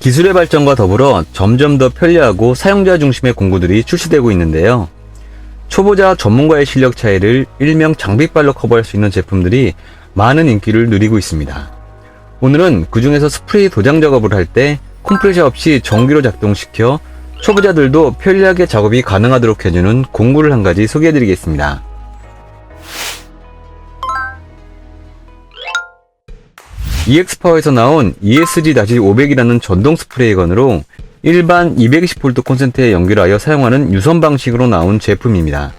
기술의 발전과 더불어 점점 더 편리하고 사용자 중심의 공구들이 출시되고 있는데요. 초보자 전문가의 실력 차이를 일명 장비빨로 커버할 수 있는 제품들이 많은 인기를 누리고 있습니다. 오늘은 그 중에서 스프레이 도장 작업을 할 때 컴프레셔 없이 전기로 작동시켜 초보자들도 편리하게 작업이 가능하도록 해주는 공구를 한 가지 소개해드리겠습니다. EX파워에서 나온 ESG-500이라는 전동 스프레이건으로 일반 220V 콘센트에 연결하여 사용하는 유선 방식으로 나온 제품입니다.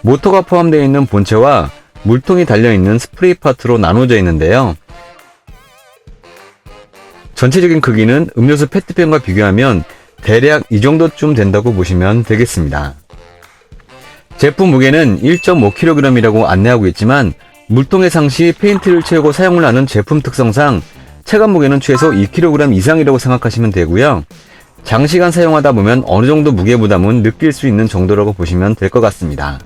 모터가 포함되어 있는 본체와 물통이 달려있는 스프레이 파트로 나눠져 있는데요. 전체적인 크기는 음료수 페트병과 비교하면 대략 이 정도쯤 된다고 보시면 되겠습니다. 제품 무게는 1.5kg이라고 안내하고 있지만 물통의 상시 페인트를 채우고 사용을 하는 제품 특성상 체감 무게는 최소 2kg 이상이라고 생각하시면 되고요. 장시간 사용하다 보면 어느 정도 무게 부담은 느낄 수 있는 정도라고 보시면 될 것 같습니다.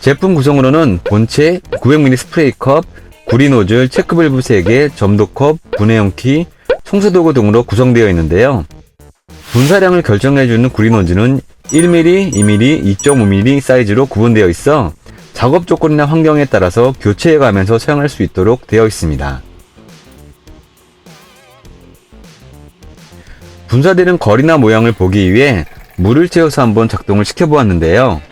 제품 구성으로는 본체, 900ml 스프레이컵, 구리 노즐, 체크밸브 3개, 점도컵, 분해용 키, 청소도구 등으로 구성되어 있는데요. 분사량을 결정해주는 구리 노즐은 1mm, 2mm, 2.5mm 사이즈로 구분되어 있어 작업 조건이나 환경에 따라서 교체해가면서 사용할 수 있도록 되어 있습니다. 분사되는 거리나 모양을 보기 위해 물을 채워서 한번 작동을 시켜보았는데요.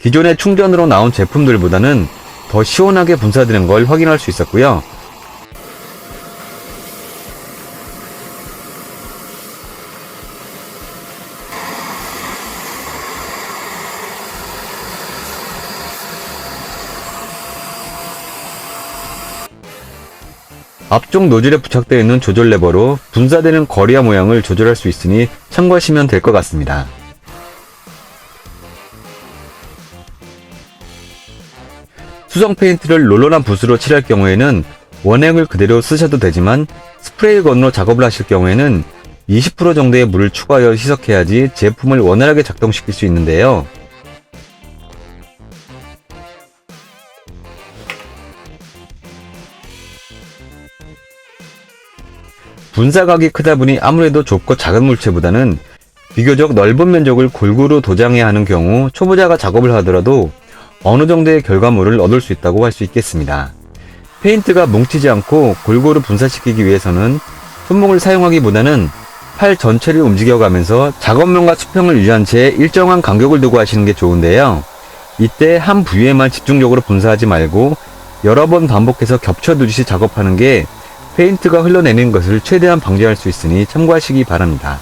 기존의 충전으로 나온 제품들보다는 더 시원하게 분사되는 걸 확인할 수 있었고요. 앞쪽 노즐에 부착되어 있는 조절 레버로 분사되는 거리와 모양을 조절할 수 있으니 참고하시면 될 것 같습니다. 수성 페인트를 롤러나 붓으로 칠할 경우에는 원액을 그대로 쓰셔도 되지만 스프레이건으로 작업을 하실 경우에는 20% 정도의 물을 추가하여 희석해야지 제품을 원활하게 작동시킬 수 있는데요. 분사각이 크다 보니 아무래도 좁고 작은 물체보다는 비교적 넓은 면적을 골고루 도장해야 하는 경우 초보자가 작업을 하더라도 어느 정도의 결과물을 얻을 수 있다고 할 수 있겠습니다. 페인트가 뭉치지 않고 골고루 분사시키기 위해서는 손목을 사용하기보다는 팔 전체를 움직여가면서 작업면과 수평을 유지한 채 일정한 간격을 두고 하시는 게 좋은데요. 이때 한 부위에만 집중적으로 분사하지 말고 여러 번 반복해서 겹쳐두듯이 작업하는 게 페인트가 흘러내리는 것을 최대한 방지할 수 있으니 참고하시기 바랍니다.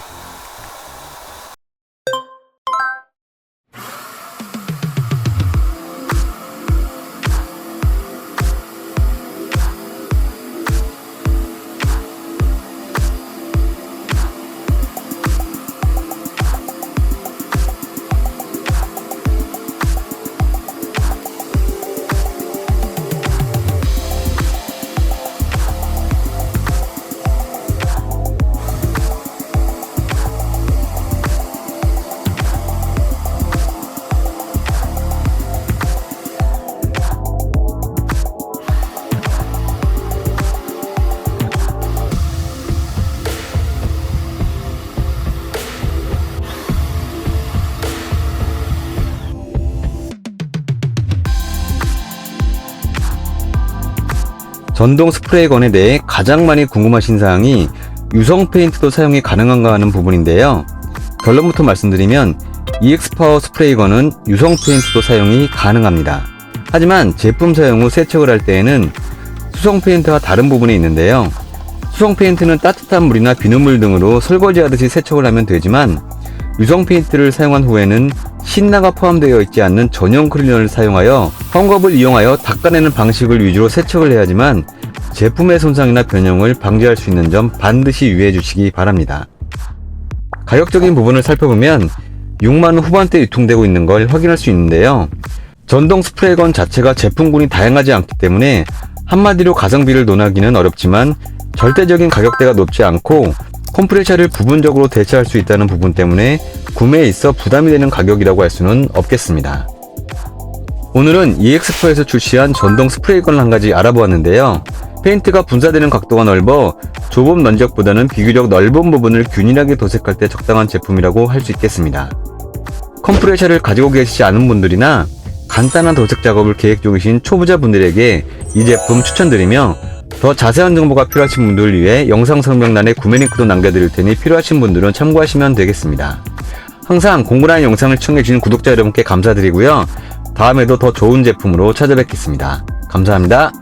전동 스프레이건에 대해 가장 많이 궁금하신 사항이 유성 페인트도 사용이 가능한가 하는 부분인데요. 결론부터 말씀드리면 EX파워 스프레이건은 유성 페인트도 사용이 가능합니다. 하지만 제품 사용 후 세척을 할 때에는 수성 페인트와 다른 부분이 있는데요. 수성 페인트는 따뜻한 물이나 비눗물 등으로 설거지하듯이 세척을 하면 되지만 유성 페인트를 사용한 후에는 신나가 포함되어 있지 않는 전용 클리너를 사용하여 헝겊을 이용하여 닦아내는 방식을 위주로 세척을 해야지만 제품의 손상이나 변형을 방지할 수 있는 점 반드시 유의해 주시기 바랍니다. 가격적인 부분을 살펴보면 6만원 후반대 유통되고 있는 걸 확인할 수 있는데요. 전동 스프레이건 자체가 제품군이 다양하지 않기 때문에 한마디로 가성비를 논하기는 어렵지만 절대적인 가격대가 높지 않고 컴프레셔를 부분적으로 대체할 수 있다는 부분 때문에 구매에 있어 부담이 되는 가격이라고 할 수는 없겠습니다. 오늘은 EX프에서 출시한 전동 스프레이건을 한 가지 알아보았는데요. 페인트가 분사되는 각도가 넓어 좁은 면적보다는 비교적 넓은 부분을 균일하게 도색할 때 적당한 제품이라고 할 수 있겠습니다. 컴프레셔를 가지고 계시지 않은 분들이나 간단한 도색 작업을 계획 중이신 초보자분들에게 이 제품 추천드리며 더 자세한 정보가 필요하신 분들을 위해 영상 설명란에 구매 링크도 남겨드릴 테니 필요하신 분들은 참고하시면 되겠습니다. 항상 공부라는 영상을 시청해주신 구독자 여러분께 감사드리고요. 다음에도 더 좋은 제품으로 찾아뵙겠습니다. 감사합니다.